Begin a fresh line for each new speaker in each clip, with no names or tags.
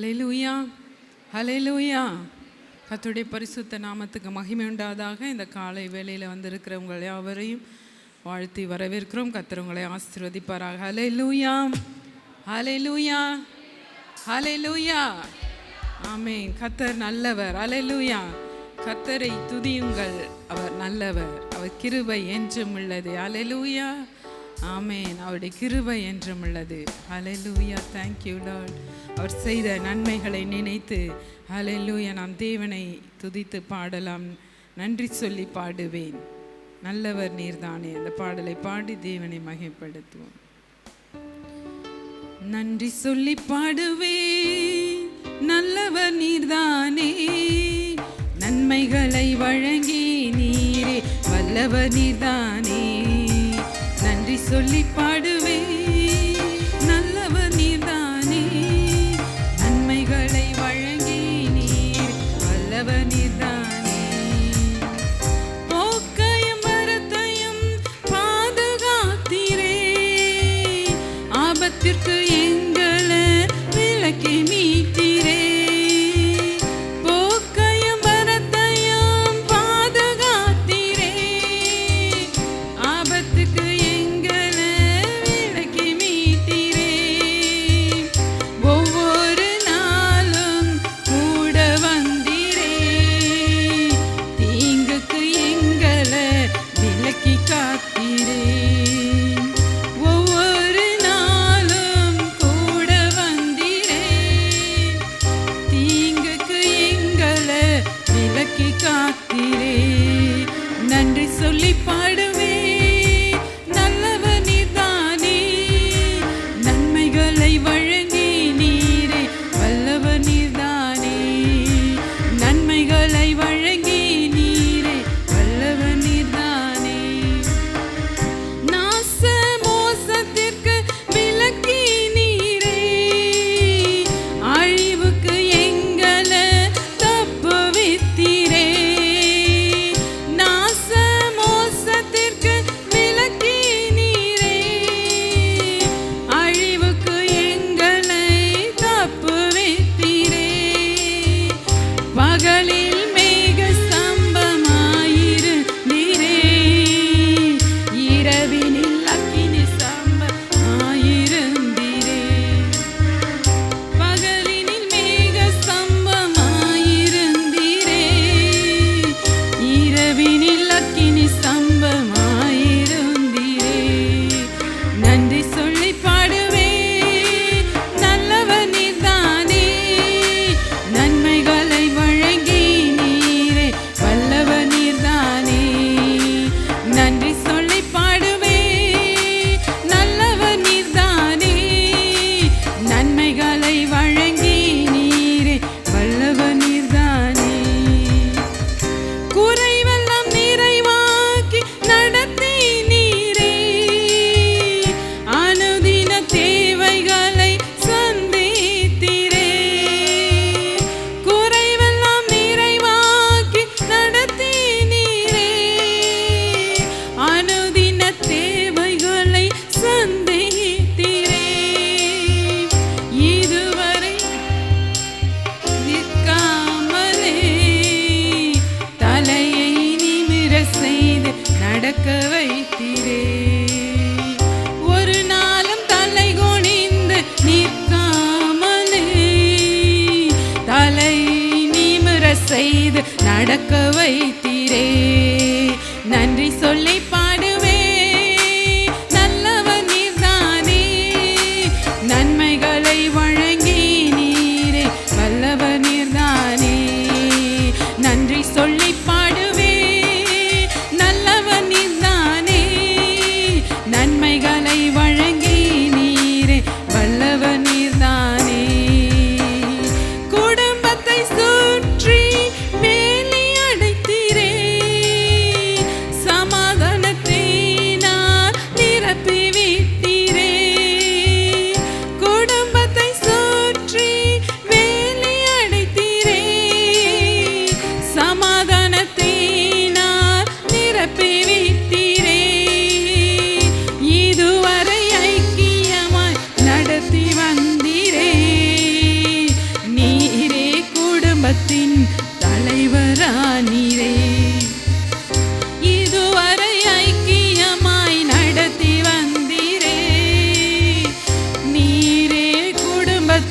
ஹalleluya ஹalleluya கத்துடைய பரிசுத்த நாமத்துக்கு மகிமை உண்டாதாக இந்த காலை வேளையில் வந்திருக்கிறவங்க அவரையும் யாவரையும் வாழ்த்தி வரவேற்கிறோம். கத்துறவங்களை ஆசிர்வதிப்பாராக. ஆசீர்வதிப்பாராக ஹalleluya ஹalleluya ஹalleluya கத்தர் நல்லவர். ஹalleluya கத்தரை துதியுங்கள். அவர் நல்லவர். அவர் கிருபை என்றும் உள்ளது. ஹalleluya ஆமேன். அவருடைய கிருபை என்றும் உள்ளது. ஹalleluya லூயா தேங்க்யூ லார்ட் அவர் செய்த நன்மைகளை நினைத்து ஹalleluya நாம் தேவனை துதித்து பாடலாம். நன்றி சொல்லி பாடுவேன். நல்லவர் நீர்தானே. அந்த பாடலை பாடி தேவனை மகிமைப்படுத்துவோம். நன்றி சொல்லி பாடுவேன். நல்லவர் நீர்தானே. நன்மைகளை வழங்கி நீரே. வல்லவர் நீர்தானே. சொல்லி பாடுவே. நல்லவ நீர்தானே. நன்மைகளை வழங்கி நீர் வல்லவர் நீர்தானே நடக்க வைத்தீரே.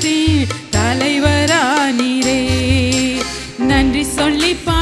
உயர்த்தி தலைவரானீரே. நன்றி சொல்லிப்பா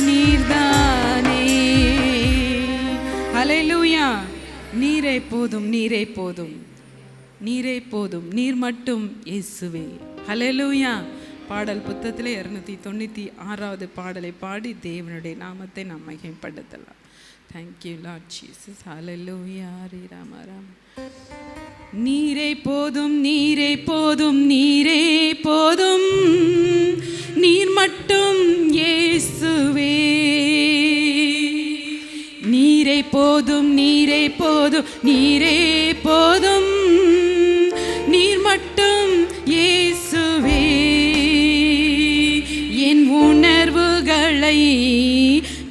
நீர்தானே. அலையிலூயா நீரை போதும் நீரை போதும். நீரை போதும் நீர் மட்டும் இயேசுவே. ஹலெலூயா பாடல் புத்தகத்தில் இரநூத்தி தொண்ணூத்தி ஆறாவது பாடலை பாடி தேவனுடைய நாமத்தை நாம் மகிமைப்படுத்தலாம். Thank you Lord Jesus hallelujah ரே ராம ராம. நீரை போதும் நீரை போதும் நீரே போதும். நீர் மட்டும் போதும் நீரே போதும். நீர் மட்டும் இயேசுவே. என் உணர்வுகளை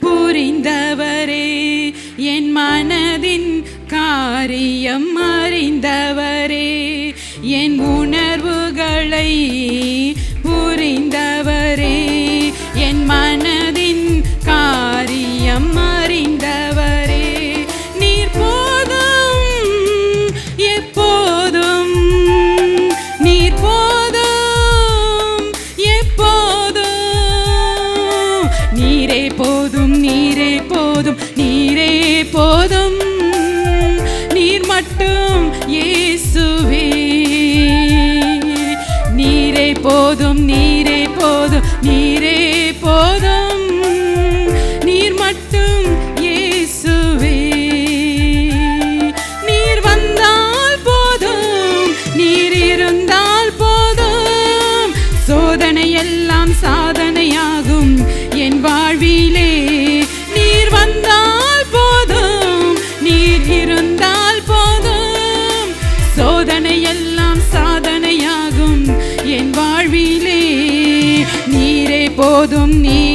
புரிந்தவரே. என் மனதின் காரியம் அறிந்தவரே. என் உணர்வுகளை போதும் நீரே போதும் நீரே போதும். நீர் மட்டும் இயேசுவே. நீரே போதும் நீரே போதும் நீரே போதும். நீர் மட்டும் இயேசுவே. நீர் வந்தால் போதும் நீர் இருந்தால் போதும். சோதனை எல்லாம் சா போதும் நீ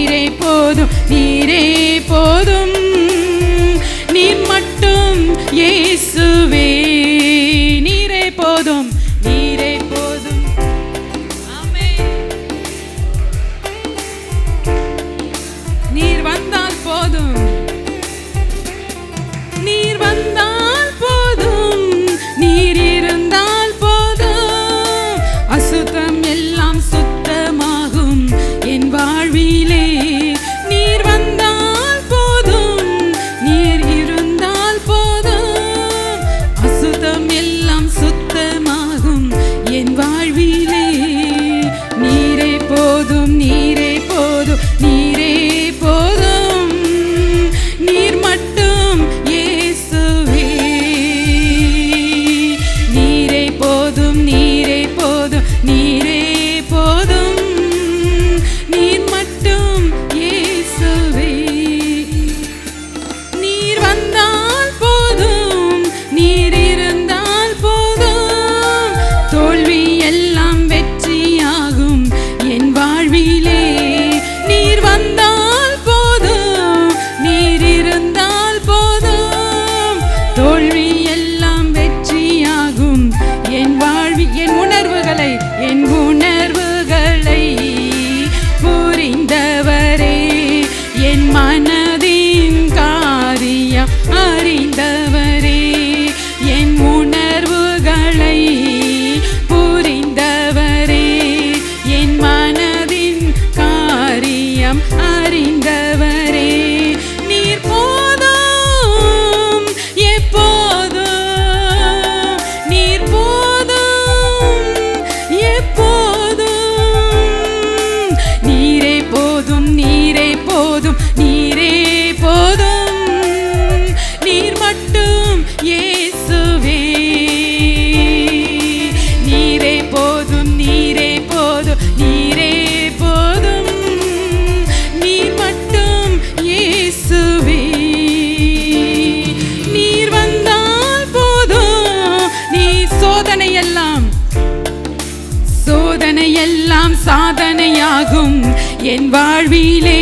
வாழ்விலே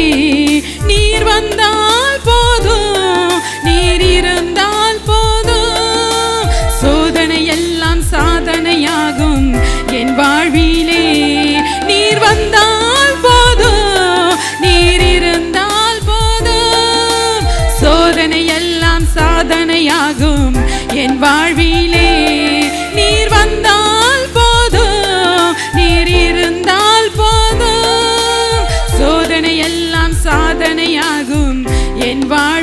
நீர் வந்தால் போதும் நீர் இருந்தால் போதும். சோதனை எல்லாம் சாதனையாகும். என் வாழ்விலே என்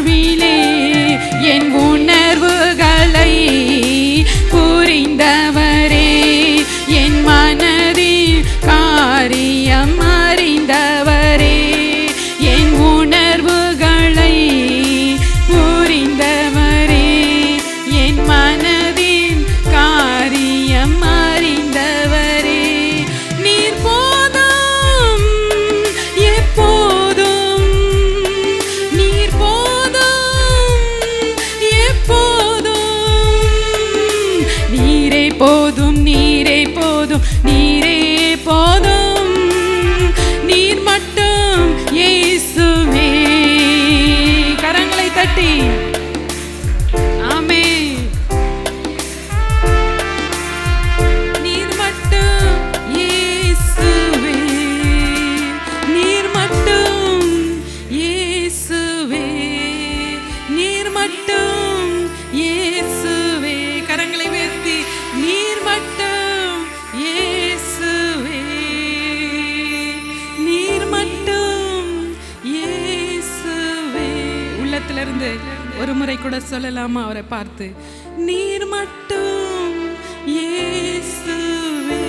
இருந்து ஒரு முறை கூட சொல்லலாமா அவரை பார்த்து? நீர் மட்டும் இயேசுவே.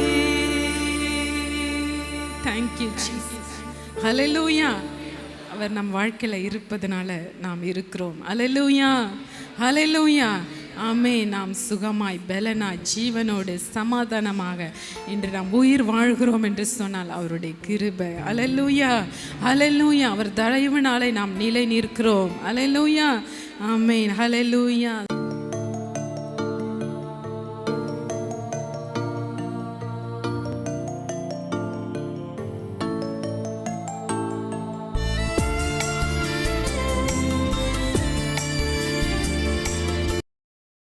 தேங்க்யூ ஜீசஸ் ஹalleluya அவர் நம் வாழ்க்கையில் இருப்பதனால நாம் இருக்கிறோம். அலலூயா அலலூயா ஆமே நாம் சுகமாய் பலனாய் ஜீவனோடு சமாதானமாக இன்று நாம் உயிர் வாழ்கிறோம் என்று சொன்னால் அவருடைய கிருபை. அலலூயா அலலூயா அவர் தயவுனாலே நாம் நிலை நிற்கிறோம் அலலூயா ஆமேன். ஹalleluya